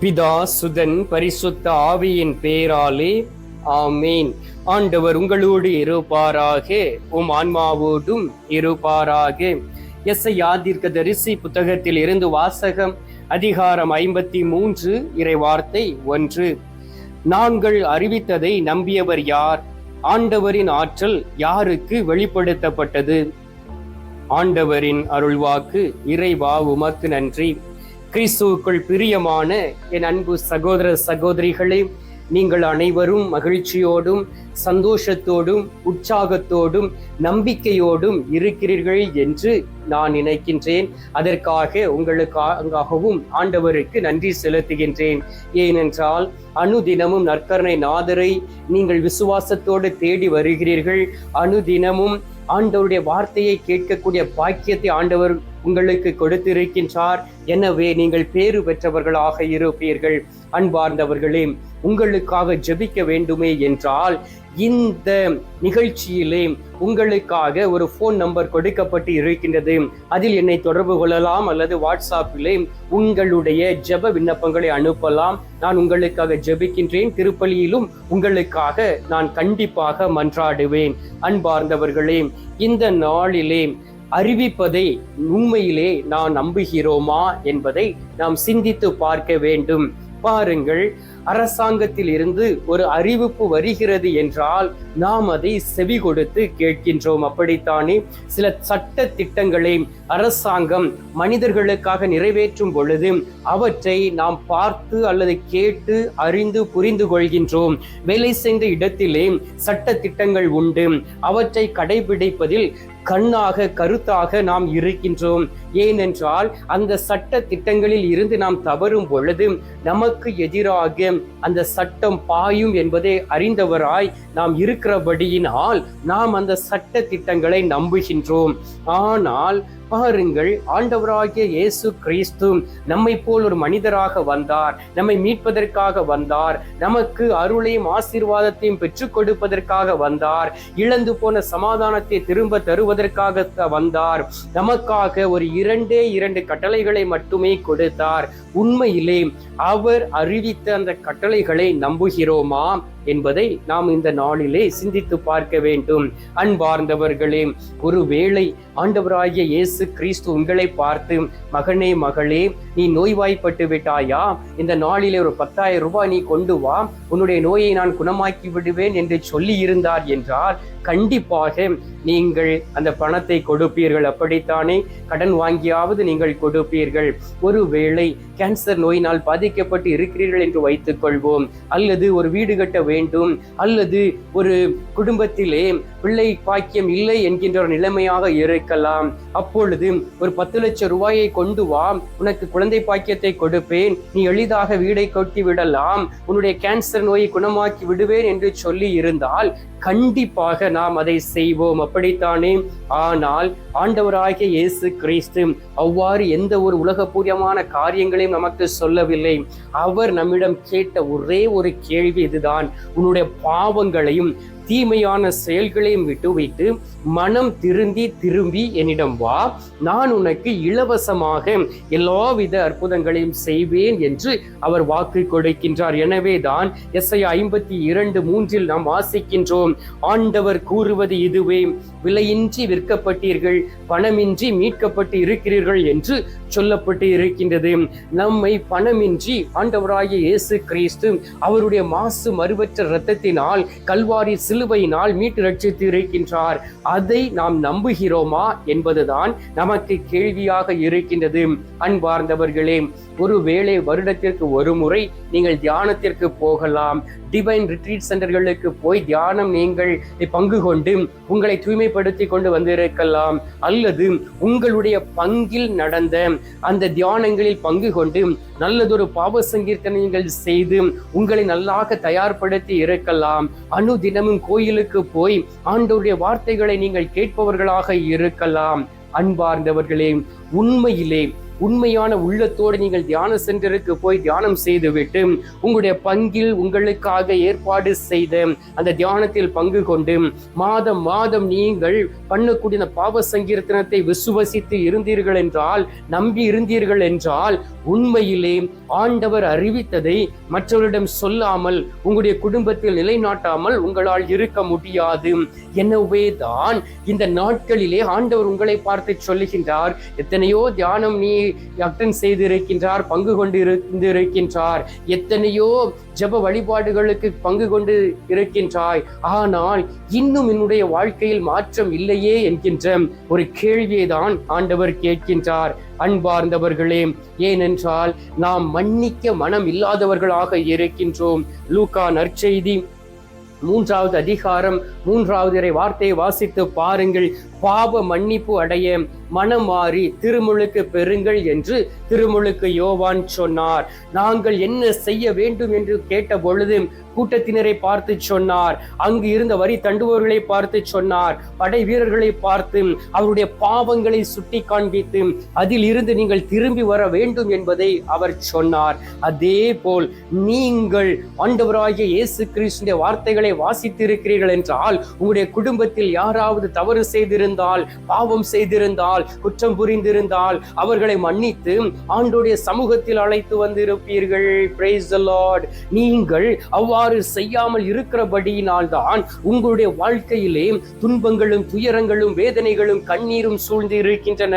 பிதா சுதன் பரிசுத்த ஆவியின் பேராலே ஆமீன். ஆண்டவர் உங்களோடு இருப்பாராக உம் ஆன்மாவோடும் இருப்பாராக. எஸ் ஆதிர்க்க தரிசி புத்தகத்தில் இருந்து வாசகம் அதிகாரம் ஐம்பத்தி மூன்று இறை வார்த்தை ஒன்று. நாங்கள் அறிவித்ததை நம்பியவர் யார்? ஆண்டவரின் ஆற்றல் யாருக்கு வெளிப்படுத்தப்பட்டது? ஆண்டவரின் அருள்வாக்கு இறைவா உமக்கு நன்றி. கிறிஸ்துவுக்குள் பிரியமான என் அன்பு சகோதர சகோதரிகளே நீங்கள் அனைவரும் மகிழ்ச்சியோடும் சந்தோஷத்தோடும் உற்சாகத்தோடும் நம்பிக்கையோடும் இருக்கிறீர்கள் என்று நான் நினைக்கின்றேன். அதற்காக உங்களுக்காகவும் ஆண்டவருக்கு நன்றி செலுத்துகின்றேன். ஏனென்றால் அணுதினமும் நற்கரணை நாதரை நீங்கள் விசுவாசத்தோடு தேடி வருகிறீர்கள். அணுதினமும் ஆண்டவருடைய வார்த்தையை கேட்கக்கூடிய பாக்கியத்தை ஆண்டவர் உங்களுக்கு கொடுத்திருக்கின்றார். எனவே நீங்கள் பேறு பெற்றவர்களாக இருப்பீர்கள். அன்பார்ந்தவர்களே உங்களுக்காக ஜெபிக்க வேண்டுமே என்றால் இந்த நிகழ்ச்சியிலே உங்களுக்காக ஒரு ஃபோன் நம்பர் கொடுக்கப்பட்டு இருக்கின்றது. அதில் என்னை தொடர்பு கொள்ளலாம் அல்லது வாட்ஸ்அப்பிலே உங்களுடைய ஜெப விண்ணப்பங்களை அனுப்பலாம். நான் உங்களுக்காக ஜெபிக்கின்றேன். திருப்பலியிலும் உங்களுக்காக நான் கண்டிப்பாக மன்றாடுவேன். அன்பார்ந்தவர்களே இந்த நாளிலே அறிவிப்பதை உண்மையிலே நாம் நம்புகிறோமா என்பதை நாம் சிந்தித்து பார்க்க வேண்டும். பாருங்கள் அரசாங்கத்தில் இருந்து ஒரு அறிவிப்பு வருகிறது என்றால் நாம் அதை செவி கொடுத்து கேட்கின்றோம். அப்படித்தானே? சில சட்ட திட்டங்களை அரசாங்கம் மனிதர்களுக்காக நிறைவேற்றும் பொழுது அவற்றை நாம் பார்த்து அல்லது கேட்டு அறிந்து புரிந்து கொள்கின்றோம். வேலை செய்த இடத்திலே சட்ட திட்டங்கள் உண்டு. அவற்றை கடைபிடிப்பதில் கண்ணாக கருத்தாக நாம் இருக்கின்றோம். ஏனென்றால் அந்த சட்ட திட்டங்களில் இருந்து நாம் தவறும் பொழுது நமக்கு எதிராக அந்த சட்டம் பாயும் என்பதை அறிந்தவராய் நாம் இருக்கிறபடியினால் நாம் அந்த சட்ட திட்டங்களை நம்புகின்றோம். ஆனால் பாருங்கள் ஆண்டவராகிய இயேசு கிறிஸ்து நம்மை போல் ஒரு மனிதராக வந்தார் நம்மை மீட்பதற்காக வந்தார் நமக்கு அருளையும் ஆசீர்வாதத்தையும் பெற்றுக் கொடுப்பதற்காக வந்தார் இழந்து போன சமாதானத்தை திரும்ப தருவதற்காக வந்தார் நமக்காக ஒரு இரண்டே இரண்டு கட்டளைகளை மட்டுமே கொடுத்தார். உண்மையிலே அவர் அறிவித்த அந்த கட்டளைகளை நம்புகிறோமா? என்பதை நாம் இந்த நாளிலே சிந்தித்து பார்க்க வேண்டும். அன்பார்ந்தவர்களே ஒருவேளை ஆண்டவராகிய இயேசு கிறிஸ்து உங்களை பார்த்து மகனே மகளே நீ நோய்வாய்ப்பட்டு விட்டாயா? இந்த நாளிலே ஒரு பத்தாயிரம் ரூபாய் நீ கொண்டு வா. உன்னுடைய நோயை நான் குணமாக்கி விடுவேன் என்று சொல்லி இருந்தார் என்றால் கண்டிப்பாக நீங்கள் அந்த பணத்தை கொடுப்பீர்கள். அப்படித்தானே? கடன் வாங்கியாவது நீங்கள் கொடுப்பீர்கள். ஒருவேளை கேன்சர் நோயினால் பாதிக்கப்பட்டு இருக்கிறீர்கள் என்று வைத்துக் கொள்வோம் அல்லது ஒரு வீடு கட்ட வேண்டும். அல்லது ஒரு குடும்பத்திலே பிள்ளை பாக்கியம் இல்லை என்கின்ற ஒரு நிலைமையாக இருக்கலாம். அப்பொழுது ஒரு பத்து லட்சம் ரூபாயை கொண்டு வா. உனக்கு குழந்தை பாக்கியத்தை கொடுப்பேன். நீ எளிதாக வீடை கொட்டி விடலாம். உன்னுடைய கேன்சர் நோயை குணமாக்கி விடுவேன் என்று சொல்லி இருந்தால் கண்டிப்பாக நாம் அதை செய்வோம். அப்படித்தானே? ஆனால் ஆண்டவராகிய இயேசு கிறிஸ்து அவ்வாறு எந்த ஒரு உலகபூர்வமான காரியங்களையும் நமக்கு சொல்லவில்லை. அவர் நம்மிடம் கேட்ட ஒரே ஒரு கேள்வி இதுதான். உன்னுடைய பாவங்களையும் தீமையான செயல்களையும் விட்டு வைத்து மனம் திருந்தி திரும்பி என்னிடம் வா. நான் உனக்கு இலவசமாக எல்லாவித அற்புதங்களையும் செய்வேன் என்று அவர் வாக்கு கொடுக்கின்றார். எனவே தான் எஸ்ஐ ஐம்பத்தி இரண்டு மூன்றில் நாம் வாசிக்கின்றோம். ஆண்டவர் கூறுவது இதுவே விலையின்றி விற்கப்பட்டீர்கள் பணமின்றி மீட்கப்பட்டு இருக்கிறீர்கள் என்று சொல்லப்பட்டு இருக்கின்றது. நம்மை பணமின்றி ஆண்டவராகிய இயேசு கிறிஸ்து அவருடைய மாசு மறுவற்ற இரத்தத்தினால் கல்வாரி சில சிலுவையினால் மீட்டு ரட்சித்து இருக்கின்றார் அதை நாம் நம்புகிறோமா? என்பதுதான் நமக்கு கேள்வியாக இருக்கின்றது. அன்பார்ந்தவர்களே ஒருவேளை வருடத்திற்கு ஒரு முறை நீங்கள் தியானத்திற்கு போகலாம். டிவைன் ரிட்ரீட் சென்டர்களுக்கு போய் தியானம் நீங்கள் பங்கு கொண்டு உங்களை தூய்மைப்படுத்தி கொண்டு வந்திருக்கலாம். அல்லது உங்களுடைய பங்கில் நடந்த அந்த தியானங்களில் பங்கு கொண்டு நல்லதொரு பாவ சங்கீர்த்தனைகள் செய்து உங்களை நல்லாக தயார்படுத்தி இருக்கலாம். அனுதினமும் கோயிலுக்கு போய் ஆண்டவருடைய வார்த்தைகளை நீங்கள் கேட்பவர்களாக இருக்கலாம். அன்பார்ந்தவர்களே உண்மையிலே உண்மையான உள்ளத்தோடு நீங்கள் தியான சென்டருக்கு போய் தியானம் செய்துவிட்டு உங்களுடைய பங்கில் உங்களுக்காக ஏற்பாடு செய்த அந்த தியானத்தில் பங்கு கொண்டு மாதம் மாதம் நீங்கள் பண்ணக்கூடிய பாவ சங்கீர்த்தனத்தை விசுவசித்து இருந்தீர்கள் என்றால் நம்பி இருந்தீர்கள் என்றால் உண்மையிலே ஆண்டவர் அறிவித்ததை மற்றவரிடம் சொல்லாமல் உங்களுடைய குடும்பத்தில் நிலைநாட்டாமல் உங்களால் இருக்க முடியாது. எனவே தான் இந்த நாட்களிலே ஆண்டவர் உங்களை பார்த்து சொல்லுகின்றார் எத்தனையோ தியானம் நீ அட்டன் செய்திருக்கின்றார் பங்கு கொண்டு இருக்கின்றார் எத்தனையோ ஜப வழிபாடுகளுக்கு பங்கு கொண்டு இருக்கின்றாய். ஆனால் இன்னும் என்னுடைய வாழ்க்கையில் மாற்றம் இல்லையே என்கின்ற ஒரு கேள்வியை தான் ஆண்டவர் கேட்கின்றார். அன்பார்ந்தவர்களே ஏனென்றால் நாம் மன்னிக்க மனம் இல்லாதவர்களாக இருக்கின்றோம். லூகா நற்செய்தி மூன்றாவது அதிகாரம் மூன்றாவது இறை வார்த்தையை வாசித்து பாருங்கள். பாவ மன்னிப்பு அடைய மனம் மாறி திருமுழுக்கு பெறுங்கள் என்று திருமுழுக்கு யோவான் சொன்னார். நாங்கள் என்ன செய்ய வேண்டும் என்று கேட்ட பொழுது கூட்டத்தினரை பார்த்து சொன்னார். அங்கு இருந்த வரி தண்டுபவர்களை பார்த்து சொன்னார். படை வீரர்களை பார்த்து அவருடைய பாவங்களை சுட்டி காண்பித்து அதில் இருந்து நீங்கள் திரும்பி வர வேண்டும் என்பதை அவர் சொன்னார். அதே போல் நீங்கள் ஆண்டவராகிய இயேசு கிறிஸ்துடைய வார்த்தைகளை வாசித்திருக்கிறீர்கள் என்றால் உங்களுடைய குடும்பத்தில் யாராவது தவறு செய்திருந்தால் பாவம் செய்திருந்தால் இருந்தால் குற்றம் புரிந்திருந்தால் அவர்களை மன்னித்து ஆண்டோடைய சமூகத்தில் அழைத்து வந்திருப்பீர்கள். பிரைஸ் லார்ட் நீங்கள் அவ்வாறு செய்யாமல் இருக்கிறபடியினால் தான் உங்களுடைய வாழ்க்கையிலே துன்பங்களும் துயரங்களும் வேதனைகளும் கண்ணீரும் சூழ்ந்து இருக்கின்றன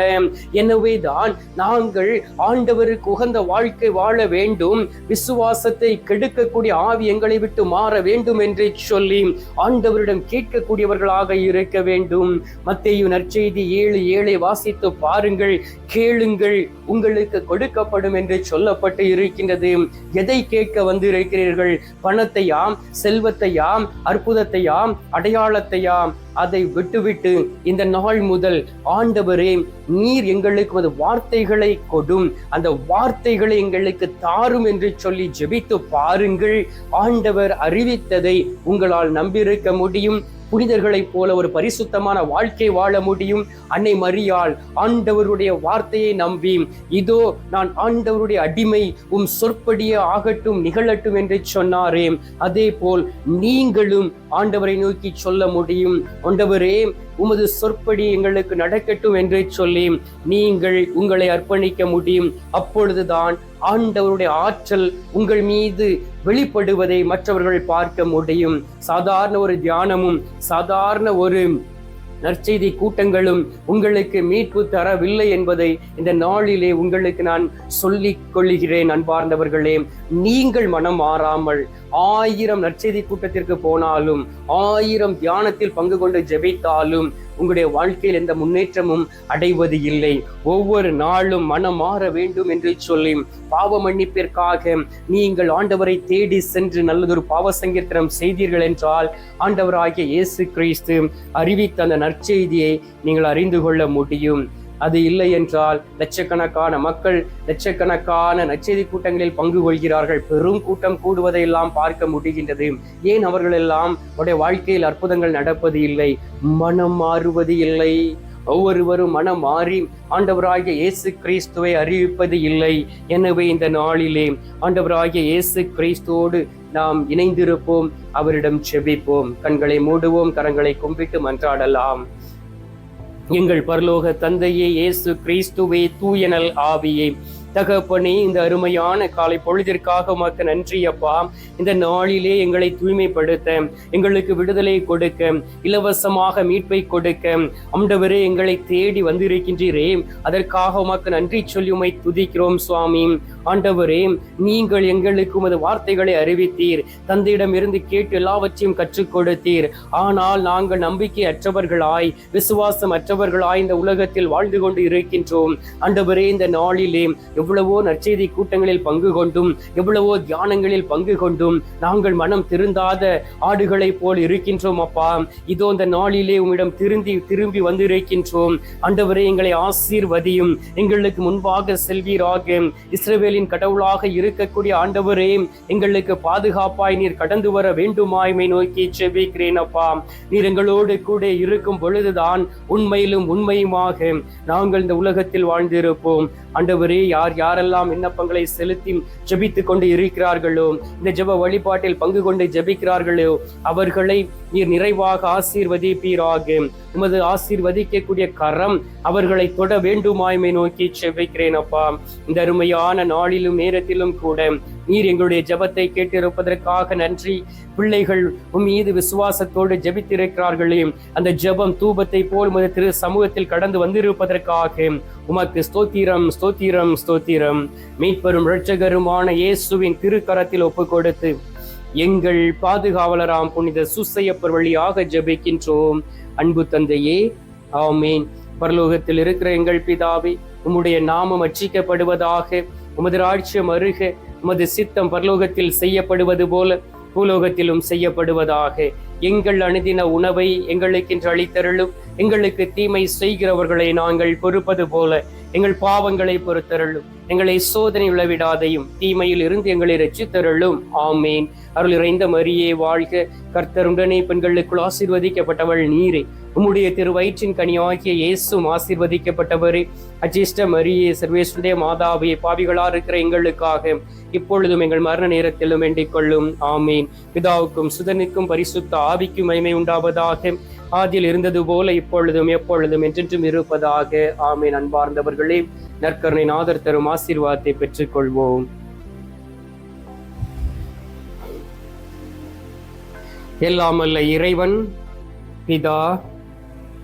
எனவே தான் நாங்கள் ஆண்டவருக்கு உகந்த வாழ்க்கை வாழ வேண்டும். விசுவாசத்தை கெடுக்கக்கூடிய ஆவி எங்களை விட்டு மாற வேண்டும் என்று சொல்லி ஆண்டவரிடம் கேட்கக்கூடியவர்களாக இருக்க வேண்டும். மத்தேயு நற்செய்தி ஏழு ஏழை வாசித்து பாருங்கள் கேளுங்கள் உங்களுக்கு கொடுக்கப்படும் என்று சொல்லப்பட்டு இருக்கின்றது. எதை கேட்க வந்து இருக்கிறீர்கள் பணத்தையாம் செல்வத்தையாம் அற்புதத்தையாம் அடையாளத்தையாம் அதை விட்டுவிட்டு இந்த நாள் முதல் ஆண்டவரே நீர் எங்களுக்கு அது வார்த்தைகளை கொடும். அந்த வார்த்தைகளை எங்களுக்கு தாரும் என்று சொல்லி ஜெபித்து பாருங்கள். ஆண்டவர் அறிவித்ததை உங்களால் நம்பியிருக்க முடியும். புனிதர்களைப் போல ஒரு பரிசுத்தமான வாழ்க்கை வாழ முடியும். அன்னை மரியாள் ஆண்டவருடைய வார்த்தையை நம்பி இதோ நான் ஆண்டவருடைய அடிமை உம் சொற்படியே ஆகட்டும் நிகழட்டும் என்று சொன்னாரே. அதே போல் நீங்களும் ஆண்டவரை நோக்கி சொல்ல முடியும். ஆண்டவரே உமது சொற்படி எங்களுக்கு நடக்கட்டும் என்று சொல்லி நீங்கள் உங்களை அர்ப்பணிக்க முடியும். அப்பொழுதுதான் ஆண்டவருடைய ஆற்றல் உங்கள் மீது வெளிப்படுவதை மற்றவர்கள் பார்க்க முடியும். சாதாரண ஒரு தியானமும் சாதாரண ஒரு நற்செய்தி கூட்டங்களும் உங்களுக்கு மீட்பு தரவில்லை என்பதை இந்த நாளிலே உங்களுக்கு நான் சொல்லிக் கொள்கிறேன் அன்பார்ந்தவர்களே. நீங்கள் மனம் மாறாமல் ஆயிரம் நற்செய்தி கூட்டத்திற்கு போனாலும் ஆயிரம் தியானத்தில் பங்கு கொண்டு ஜெபித்தாலும் உங்களுடைய வாழ்க்கையில் எந்த முன்னேற்றமும் அடைவது இல்லை. ஒவ்வொரு நாளும் மனம் மாற வேண்டும் என்று சொல்லி பாவ மன்னிப்பிற்காக நீங்கள் ஆண்டவரை தேடி சென்று நல்லதொரு பாவ சங்கீர்த்தனம் செய்தீர்கள் என்றால் ஆண்டவராகிய இயேசு கிறிஸ்து அறிவித்த அந்த நற்செய்தியை நீங்கள் அறிந்து கொள்ள முடியும். அது இல்லை என்றால் லட்சக்கணக்கான மக்கள் லட்சக்கணக்கான நச்செய்தி கூட்டங்களில் பங்கு கொள்கிறார்கள். பெரும் கூட்டம் கூடுவதையெல்லாம் பார்க்க முடிகின்றது. ஏன் அவர்கள் எல்லாம் வாழ்க்கையில் அற்புதங்கள் நடப்பது இல்லை? மனம் மாறுவது இல்லை. ஒவ்வொருவரும் மனம் மாறி ஆண்டவராகிய இயேசு கிறிஸ்துவை அறிவிப்பது இல்லை. எனவே இந்த நாளிலே ஆண்டவராகிய இயேசு கிறிஸ்துவோடு நாம் இணைந்திருப்போம். அவரிடம் செபிப்போம். கண்களை மூடுவோம். கரங்களை கும்பிட்டு மன்றாடலாம். எங்கள் பரலோக தந்தையே இயேசு கிறிஸ்துவே தூயனல் ஆவியே. தகப்பனே இந்த அருமையான காலை பொழுதிற்காக உமக்கு நன்றி அப்பா. இந்த நாளிலே எங்களை தூய்மைப்படுத்த எங்களுக்கு விடுதலை கொடுக்க இலவசமாக மீட்பை கொடுக்க அம்டவரே எங்களை தேடி வந்திருக்கின்றீரே. அதற்காக உமக்கு நன்றி சொல்லி உமை துதிக்கிறோம் சுவாமி. ஆண்டவரே நீங்கள் எங்களுக்கு உமது வார்த்தைகளை அறிவித்தீர். தந்தையிடம் இருந்து கேட்டு எல்லாவற்றையும் கற்றுக் கொடுத்தீர் ஆனால் நாங்கள் நம்பிக்கை அற்றவர்களாய் விசுவாசம் அற்றவர்களாய் இந்த உலகத்தில் வாழ்ந்து கொண்டு இருக்கின்றோம். ஆண்டவரே இந்த நாளிலே எவ்வளவோ நற்செய்தி கூட்டங்களில் பங்கு கொண்டும் எவ்வளவோ தியானங்களில் பங்கு கொண்டும் நாங்கள் மனம் திருந்தாத ஆடுகளைப் போல் இருக்கின்றோம் அப்பா. இதோ இந்த நாளிலே உம்மிடம் திரும்பி திரும்பி வந்திருக்கின்றோம். ஆண்டவரே எங்களை ஆசீர்வதியும் எங்களுக்கு முன்பாக செல்வீராக. இஸ்ரவேல் இஸ்ரவேலின் கடவுளாக இருக்கக்கூடிய ஆண்டவரே எங்களுக்கு பாதுகாப்பாய் நீர் கடந்து வர வேண்டுமாய்மை நோக்கி செபிக்கிறேன் அப்பா. நீர் எங்களோடு கூட இருக்கும் பொழுதுதான் உண்மையிலும் உண்மையுமாக நாங்கள் இந்த உலகத்தில் வாழ்ந்திருப்போம். ஆண்டவரே யார் யாரெல்லாம் விண்ணப்பங்களை செலுத்தி ஜெபித்துக் கொண்டு இருக்கிறார்களோ இந்த ஜெப வழிபாட்டில் பங்கு கொண்டு ஜபிக்கிறார்களோ அவர்களை நீர் நிறைவாக ஆசீர்வதிப்பீராக. உமது ஆசீர்வதிக்கக்கூடிய கரம் அவர்களை தொட வேண்டுமாய்மை நோக்கி செபிக்கிறேன் அப்பா. இந்த அருமையான நாளிலும் நேரத்திலும் கூட நீர் எங்களுடைய ஜெபத்தை கேட்டிருப்பதற்காக நன்றி. பிள்ளைகள் உன் மீது விசுவாசத்தோடு ஜெபித்திருக்கிறார்களே. அந்த ஜெபம் தூபத்தை போல் உமது திரு சமூகத்தில் கடந்து வந்திருப்பதற்காக. உமக்கு ஸ்தோத்திரம் ஸ்தோத்திரம் ஸ்தோத்திரம். மீட்பெரும் இரட்சகருமான இயேசுவின் திருக்கரத்தில் ஒப்பு கொடுத்து எங்கள் பாதுகாவலராம் புனித சுசையப்பர் வழியாக ஜெபிக்கின்றோம். அன்பு தந்தையே ஆமேன். பரலோகத்தில் இருக்கிற எங்கள் பிதாவே உம்முடைய நாமம் அச்சிக்கப்படுவதாக உமது ராட்சியம் அருக உமது சித்தம் பரலோகத்தில் செய்யப்படுவது போல பூலோகத்திலும் செய்யப்படுவதாக. எங்கள் அணுதின உணவை எங்களுக்கென்று அளித்தருளும். எங்களுக்கு தீமை செய்கிறவர்களை நாங்கள் பொறுப்பது போல எங்கள் பாவங்களை பொறுத்தருளும். எங்களை சோதனை விழவிடாதையும் தீமையில் இருந்து எங்களை ரச்சித்தருளும் ஆமேன். அருள் இறைந்த மரியே வாழ்க. கர்த்தருடனே பெண்களுக்குள் ஆசீர்வதிக்கப்பட்டவள் நீரே. உம்முடைய திருவயிற்றின் கனியாகிய இயேசும் ஆசீர்வதிக்கப்பட்டவர் அஜிஷ்ட மரியே சர்வேஸ்வருடைய மாதாவே பாவிகளா இருக்கிற எங்களுக்காக இப்பொழுதும் எங்கள் மரண நேரத்திலும் வேண்டிக் கொள்ளும். ஆமீன். பிதாவுக்கும் சுதனுக்கும் பரிசுத்த ஆவிக்கும் மகிமை உண்டாவதாக. ஆதியில் இருந்தது போல இப்பொழுதும் எப்பொழுதும் என்றென்றும் இருப்பதாக. ஆமீன். அன்பார்ந்தவர்களே நற்கருணை நாதர் தரும் ஆசீர்வாதத்தை பெற்றுக்கொள்வோம். எல்லாமல்ல இறைவன் பிதா